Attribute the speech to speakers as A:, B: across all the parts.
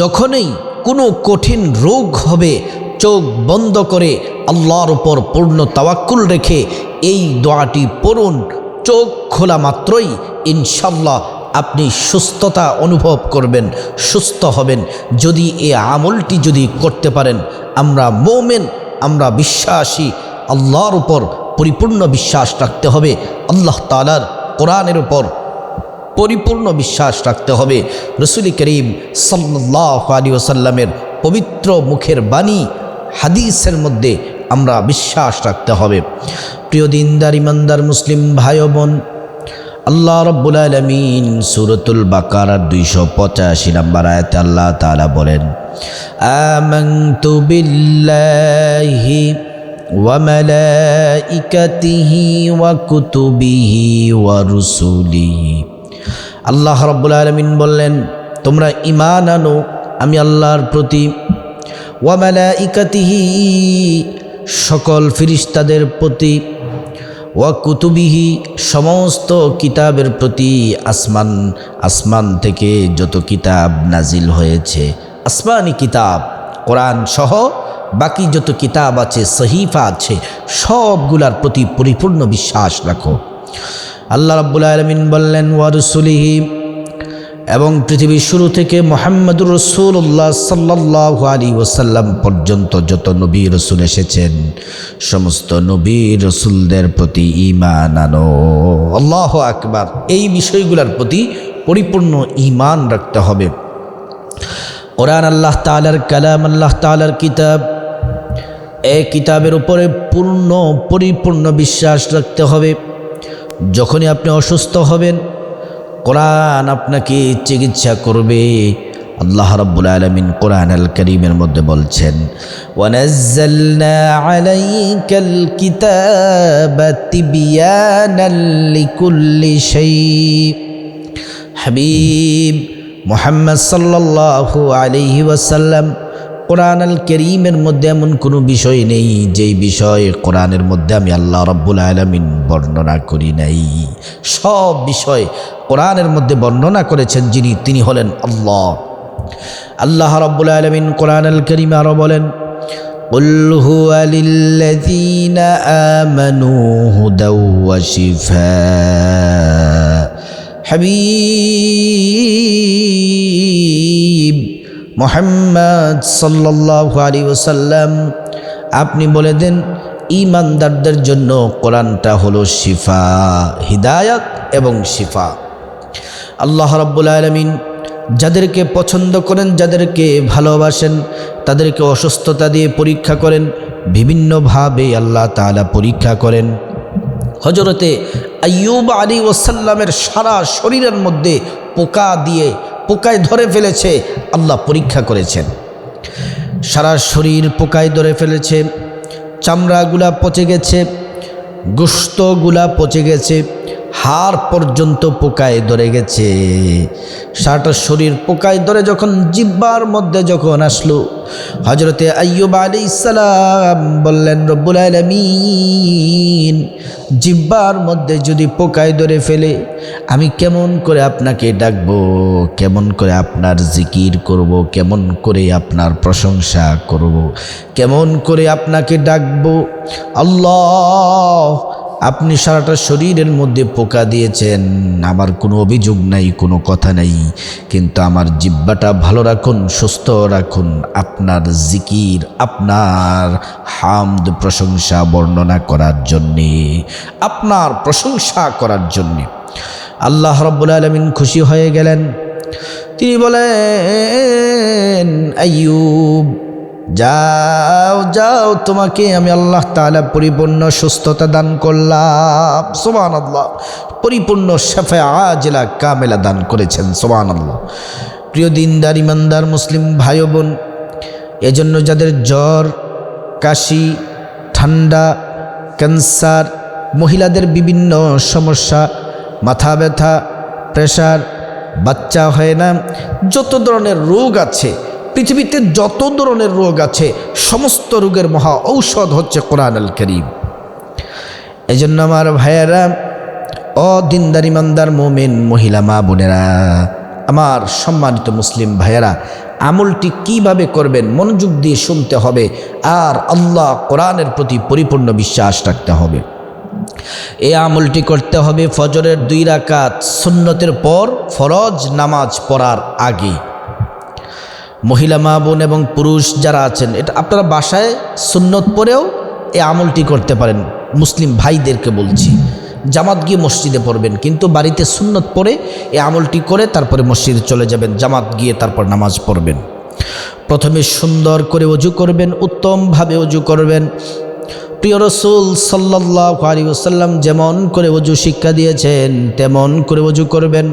A: যখনই কোনো কঠিন রোগ হবে, চোখ বন্ধ করে আল্লাহর উপর পূর্ণ তাওয়াক্কুল রেখে এই দোয়াটি পড়ুন। চোখ খোলা মাত্রই ইনশাল্লাহ আপনি সুস্থতা অনুভব করবেন, সুস্থ হবেন। যদি এ আমলটি যদি করতে পারেন, আমরা মোমেন, আমরা বিশ্বাসী, আল্লাহর উপর পরিপূর্ণ বিশ্বাস রাখতে হবে। আল্লাহ তালার কোরআনের উপর পরিপূর্ণ বিশ্বাস রাখতে হবে রসুল করিম সাল্লাহ আলী ওসাল্লামের পবিত্র মুখের বাণী হাদিসের মধ্যে আমরা বিশ্বাস রাখতে হবে প্রিয় দিনদার ইমানদার মুসলিম ভাই ও বোন আল্লাহ রব্বুল আলমিন সুরতুল বাকার দুইশো পঁচাশি নম্বর আয়াতে আল্লাহ তালা বলেন আমন্তু বিল্লাহি وملائكته وكتبه ورسله আল্লাহ রব্বুল আলমিন বললেন, তোমরা ইমান আনো, আমি আল্লাহর প্রতি ওয়ামালা ইকাতিহি সকল ফিরিস্তাদের প্রতি ওয়া কুতুবিহি সমস্ত কিতাবের প্রতি আসমান আসমান থেকে যত কিতাব নাজিল হয়েছে, আসমানি কিতাব, কোরআন সহ বাকি যত কিতাব আছে, সহিফা আছে, সবগুলার প্রতি পরিপূর্ণ বিশ্বাস রাখো। আল্লাহ রাব্বুল আলমিন বললেন ওয়ারুসুলিহি এবং পৃথিবীর শুরু থেকে মোহাম্মদুর রসুল্লাহ সাল্লাহ আলী ওসাল্লাম পর্যন্ত যত নবী রসুল এসেছেন, সমস্ত নবী রসুলদের প্রতি ইমান আনো। আল্লাহ আকবার। এই বিষয়গুলোর প্রতি পরিপূর্ণ ইমান রাখতে হবে। কোরআন আল্লাহ তালার কালাম, আল্লাহ তালার কিতাব এ কিতাবের উপরে পূর্ণ, পরিপূর্ণ বিশ্বাস রাখতে হবে। যখনই আপনি অসুস্থ হবেন, কোরআন আপনাকে চিকিৎসা করবে। আল্লাহ রাব্বুল আলামিন কোরআন আল করিমের মধ্যে বলছেন হাবিব মুহাম্মদ সাল্লাল্লাহু আলাইহি ওয়াসাল্লাম কোরআন আল করিমের মধ্যে এমন কোনো বিষয় নেই যেই বিষয় কোরআনের মধ্যে আমি আল্লাহ রব্বুল আলমিন বর্ণনা করি নাই সব বিষয় কোরআনের মধ্যে বর্ণনা করেছেন যিনি তিনি হলেন আল্লাহ আল্লাহ রব্বুল আলমিন কোরআন আল করিম আরও বলেন قل هو للذين آمنوا هدى وشفاء حبيب মোহাম্মদ সাল্লাহ আলী ওসাল্লাম আপনি বলে দেন, ইমানদারদের জন্য কোরআনটা হলো শিফা, হিদায়ত এবং শিফা। আল্লাহ রব্বুল আলমিন যাদেরকে পছন্দ করেন, যাদেরকে ভালোবাসেন, তাদেরকে অসুস্থতা দিয়ে পরীক্ষা করেন, বিভিন্নভাবে আল্লাহ তালা পরীক্ষা করেন। হজরতে আয়ুব আলী ওসাল্লামের সারা শরীরের মধ্যে পোকা দিয়ে পোকায় ধরে ফেলেছে, আল্লাহ পরীক্ষা করেছেন। সারা শরীর পোকায় ধরে ফেলেছে, চামড়াগুলা পচে গেছে গোস্তগুলা পচে গেছে হাড় পর্যন্ত পোকায় ধরে গেছে। সারাটা শরীর পোকায় ধরে যখন জিব্বার মধ্যে যখন আসলো হজরতে আയ്যুব আলী ইসালাম বললেন, রব্বুল আলমিন, জিব্বার মধ্যে যদি পোকায় ধরে ফেলে, আমি কেমন করে আপনাকে ডাকবো? কেমন করে আপনার জিকির করব? কেমন করে আপনার প্রশংসা করব? কেমন করে আপনাকে ডাকবো? আল্লাহ আপনি সারাটা শরীরের মধ্যে পোকা দিয়েছেন, আমার কোনো অভিযোগ নাই, কোনো কথা নাই, কিন্তু আমার জিব্বাটা ভালো রাখুন, সুস্থ রাখুন, আপনার জিকির, আপনার হামদ প্রশংসা বর্ণনা করার জন্যে, আপনার প্রশংসা করার জন্যে। আল্লাহ রব্বুল আলমিন খুশি হয়ে গেলেন। তিনি বলেন, আইয়ুব যাও যাও, তোমাকে আমি আল্লাহ তালা পরিপূর্ণ সুস্থতা দান করলাম। সোমান আল্লাহ পরিপূর্ণ শেফে আজলা কামেলা দান করেছেন সোমান আল্লাহ প্রিয় দিনদার, ইমানদার, মুসলিম ভাই বোন এজন্য যাদের জ্বর, কাশি, ঠান্ডা, ক্যান্সার, মহিলাদের বিভিন্ন সমস্যা, মাথা ব্যথা, প্রেশার, বাচ্চা হয় না, যত ধরনের রোগ আছে পৃথিবীতে যত ধরনের রোগ আছে, সমস্ত রোগের মহা ঔষধ হচ্ছে কোরআন আল করিম। এই জন্য আমার ভাইয়েরা অদিনদার ইমানদার মোমেন মহিলা মা বোনেরা, আমার সম্মানিত মুসলিম ভাইয়েরা, আমলটি কীভাবে করবেন মনোযোগ দিয়ে শুনতে হবে আর আল্লাহ কোরআনের প্রতি পরিপূর্ণ বিশ্বাস রাখতে হবে। এই আমলটি করতে হবে ফজরের দুই রাকাত, সুন্নতের পর ফরজ নামাজ পড়ার আগে। মহিলা মা বোন এবং পুরুষ যারা আছেন, এটা আপনারা বাসায় সুন্নত পরেও এই আমলটি করতে পারেন। মুসলিম ভাইদেরকে বলছি, জামাত গিয়ে মসজিদে পড়বেন, কিন্তু বাড়িতে সুন্নত পড়ে এই আমলটি করে তারপরে মসজিদে চলে যাবেন, জামাত গিয়ে তারপর নামাজ পড়বেন। প্রথমে সুন্দর করে অজু করবেন, উত্তমভাবে অজু করবেন। প্রিয় রসুল সাল্লাহ আলী ওসাল্লাম যেমন করে অজু শিক্ষা দিয়েছেন, তেমন করে অজু করবেন।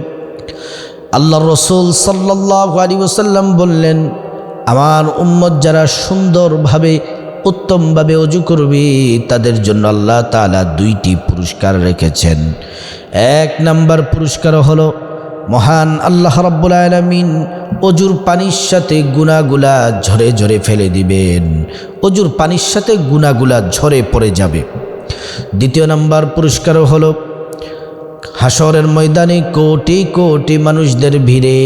A: আল্লাহ রসুল সাল্লাহ আলী ওসাল্লাম বললেন, আমার উম্মত যারা সুন্দরভাবে, উত্তমভাবে অজু করবে, তাদের জন্য আল্লাহ তালা দুইটি পুরস্কার রেখেছেন। এক নাম্বার পুরস্কার হলো, মহান আল্লাহ রব্বুল আলমিন অজুর পানির সাথে গুনাগুলা ঝরে ঝরে ফেলে দিবেন। অজুর পানির সাথে গুনাগুলা ঝরে পড়ে যাবে। দ্বিতীয় নাম্বার পুরস্কারও হলো হাসরের ময়দানে কোটি কোটি মানুষদের ভিড়ে।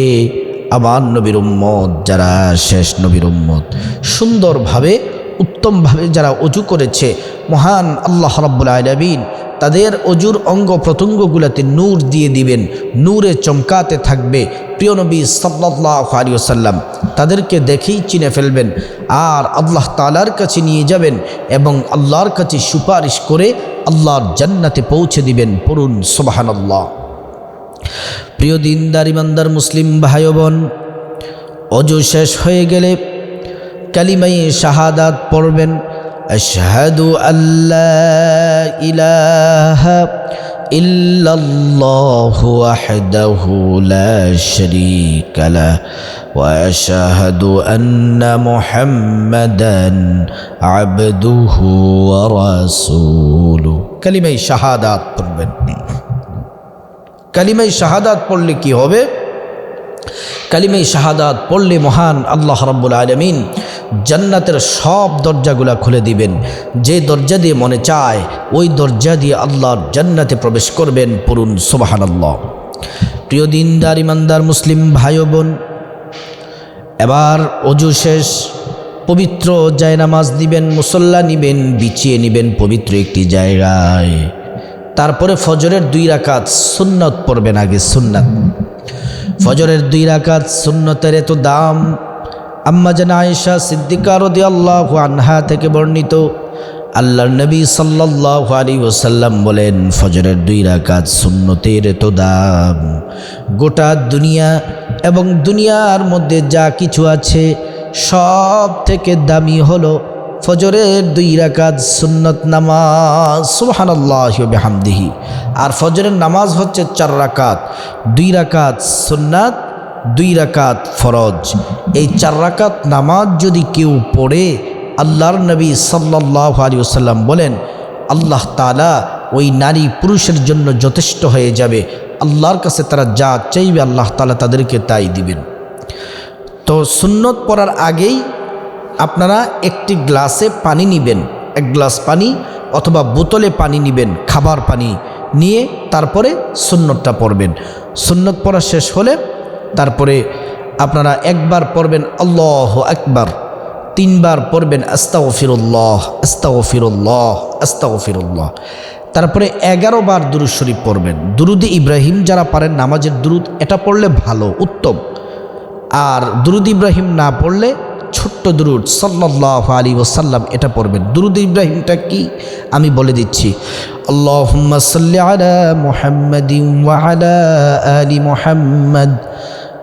A: আমার নবীর উম্মত যারা শেষ নবীর উম্মত। সুন্দরভাবে উত্তমভাবে যারা অজু করেছে, মহান আল্লাহ রাব্বুল আলমিন তাদের অজুর অঙ্গ প্রত্যঙ্গগুলোতে নূর দিয়ে দিবেন, নূরে চমকাতে থাকবে। প্রিয় নবী সাল্লাহ আলিয়াল্লাম তাদেরকে দেখেই চিনে ফেলবেন, আর আল্লাহ তালার কাছে নিয়ে যাবেন এবং আল্লাহর কাছে সুপারিশ করে আল্লাহর জান্নাতে পৌঁছে দিবেন, পড়ুন সোবাহান আল্লাহ প্রিয় দিনদার মুসলিম ভাই বোন, অজু শেষ হয়ে গেলে কালিমাই শাহাদাত পড়বেন। আশহাদু আল্লাহ ইলাহা ইল্লাল্লাহু ওয়াহদাহু লা শারীকা লাহ ওয়া আশহাদু আন্না মুহাম্মাদান আবদুহু ওয়া কালিমাই শাহাদাত পড়বেন। কালিমাই শাহাদাত পড়লে কি হবে? কালিমাই শাহাদাত পড়লে মহান আল্লাহ রাব্বুল আলামিন জান্নাতের সব দরজাগুলা খুলে দিবেন। যে দরজা দিয়ে মনে চায়, ওই দরজা দিয়ে আল্লাহর জান্নাতে প্রবেশ করবেন পড়ুন সোবাহান আল্লাহ প্রিয় দিনদার, ইমানদার, মুসলিম ভাই বোন, এবার অজু শেষ, পবিত্র জায়নামাজ দিবেন মুসল্লা নিবেন, বিছিয়ে নিবেন পবিত্র একটি জায়গায়। তারপরে ফজরের দুই রাকাত সুন্নত পড়বেন আগে, সুন্নাত। ফজরের দুই রাকাত সুন্নতের এত দাম আম্মা জান আয়েশা সিদ্দিকা রদি আল্লাহ আনহা থেকে বর্ণিত, আল্লাহর নবী সাল্লাহ আলী ওসাল্লাম বলেন, ফজরের দুই রাকাত সুন্নতের তো দাম গোটা দুনিয়া এবং দুনিয়ার মধ্যে যা কিছু আছে, সব থেকে দামি হলো ফজরের দুই রাকাত সুন্নত নামাজ। সুবহানাল্লাহ বেহামদিহি। আর ফজরের নামাজ হচ্ছে চার রাকাত। দুই রাকাত সুন্নাত দুই রাকাত ফরজ। এই চার রাকাত নামাজ যদি কেউ পড়ে, আল্লাহর নবী সাল্লাহ আলী ওসাল্লাম বলেন, আল্লাহ তালা ওই নারী পুরুষের জন্য যথেষ্ট হয়ে যাবে। আল্লাহর কাছে তারা যা চাইবে, আল্লাহ তালা তাদেরকে তাই দিবেন। তো সুন্নত পড়ার আগেই আপনারা একটি গ্লাসে পানি নিবেন। এক গ্লাস পানি অথবা বোতলে পানি নিবেন, খাবার পানি নিয়ে তারপরে সুন্নতটা পড়বেন। সুন্নত পড়া শেষ হলে তারপরে আপনারা একবার পড়বেন আল্লাহ একবার তিনবার পড়বেন আস্তাও ফিরুল্লাহ আস্তাও ফিরুল্লাহ আস্তাও ফিরুল্লাহ তারপরে এগারো বার দুরুদ শরীফ পড়বেন। দুরুদে ইব্রাহিম যারা পারেন নামাজের দুরুদ, এটা পড়লে ভালো, উত্তম। আর দুরুদ ইব্রাহিম না পড়লে ছোট্ট দুরুদ সাল্লাহ আলী ওসাল্লাম এটা পড়বেন। দুরুদ ইব্রাহিমটা কি? আমি বলে দিচ্ছি আল্লাহ মুহাম্মদ।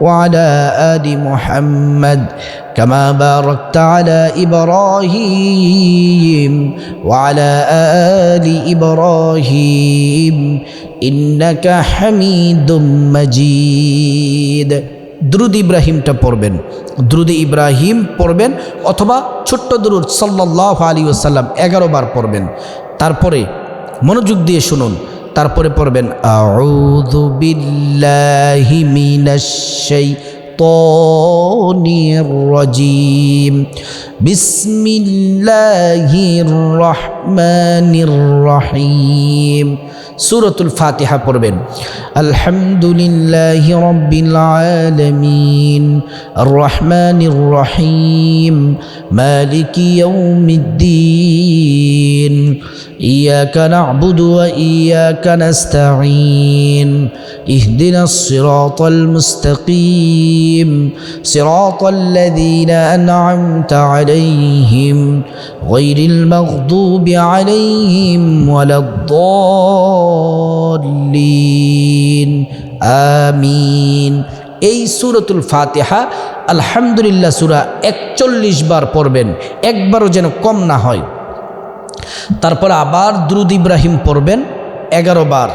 A: وعلى آل محمد كما باركت على إبراهيم وعلى آل إبراهيم إنك حميد مجيد দ্রুদ ইব্রাহিমটা পড়বেন দ্রুদ ইব্রাহিম পড়বেন অথবা ছোট্ট দ্রুদ সাল্লাহ আলী ওসাল্লাম এগারো বার পড়বেন তারপরে মনোযোগ দিয়ে শুনুন তারপরে পড়বেন, আউযু বিল্লাহি মিনাশ শাইতানির রাজিম। বিসমিল্লাহির রহমানির রহিম। সূরাতুল ফাতিহা পড়বেন, আলহামদুলিল্লাহি রাব্বিল আলামিন আর রহমানির রহিম, মালিকি ইয়াউমিদ্দিন। إياك نعبد وإياك نستعين اهدنا الصراط المستقيم صراط الذين أنعمت عليهم غير المغضوب عليهم ولا الضالين آمين এই সুরতুল ফাতিহা আলহামদুলিল্লাহ সুরা একচল্লিশ বার পড়বেন একবারও যেন কম না হয় তারপর আবার দ্রুদ ইব্রাহিম পড়বেন এগারো বার।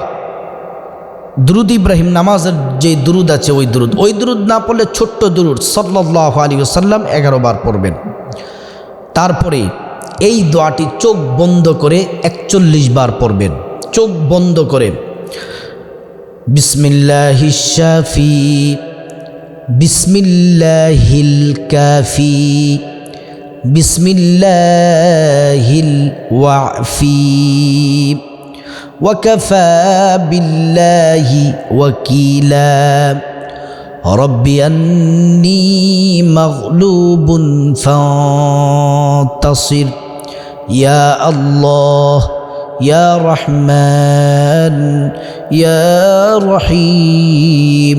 A: দ্রুদ ইব্রাহিম নামাজের যে দুরুদ আছে ওই দুরুদ। ওই দুরুদ না পড়লে ছোট্ট দুরুদ সাল্লাহ আলী সাল্লাম এগারো বার পড়বেন। তারপরে এই দোয়াটি চোখ বন্ধ করে একচল্লিশ বার পড়বেন। চোখ বন্ধ করে বিসমিল্লাহি শাফি, বিসমিল্লাহিল কাফি। بسم الله الوعفي وكفى بالله وكيلا. رب أني مغلوب فانتصر. يا الله ইয়া يا ইয়া রহিম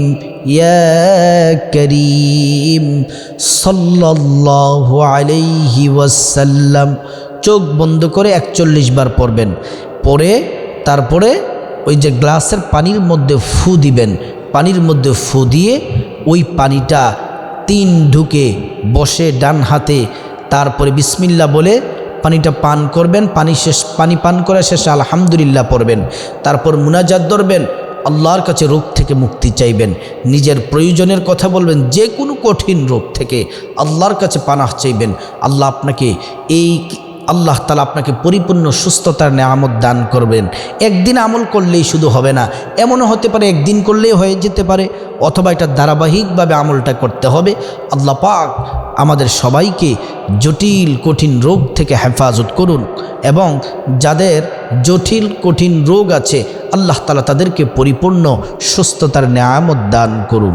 A: ইয়া করিম الله আলাইহি ওয়াসাল্লাম চোখ বন্ধ করে একচল্লিশ বার পড়বেন। পরে তারপরে ওই যে গ্লাসের পানির মধ্যে ফু দিবেন। পানির মধ্যে ফু দিয়ে ওই পানিটা তিন ঢুকে বসে ডান হাতে, তারপরে বিসমিল্লা বলে পানিটা পান করবেন, পানি শেষ, পানি পান করে শেষে আলহামদুলিল্লাহ পড়বেন। তারপর মুনাজাত ধরবেন, আল্লাহর কাছে রোগ থেকে মুক্তি চাইবেন। নিজের প্রয়োজনের কথা বলবেন যে কোনো কঠিন রোগ থেকে আল্লাহর কাছে পানাহ চাইবেন। আল্লাহ আপনাকে এই আল্লাহ তালা আপনাকে পরিপূর্ণ সুস্থতার নেয়ামত দান করবেন। একদিন আমল করলেই শুধু হবে না, এমনও হতে পারে একদিন করলেই হয়ে যেতে পারে, অথবা এটা ধারাবাহিকভাবে আমলটা করতে হবে। আল্লাহ পাক আমাদের সবাইকে জটিল, কঠিন রোগ থেকে হেফাজত করুন এবং যাদের জটিল, কঠিন রোগ আছে, আল্লাহ তালা তাদেরকে পরিপূর্ণ সুস্থতার নেয়ামত দান করুন।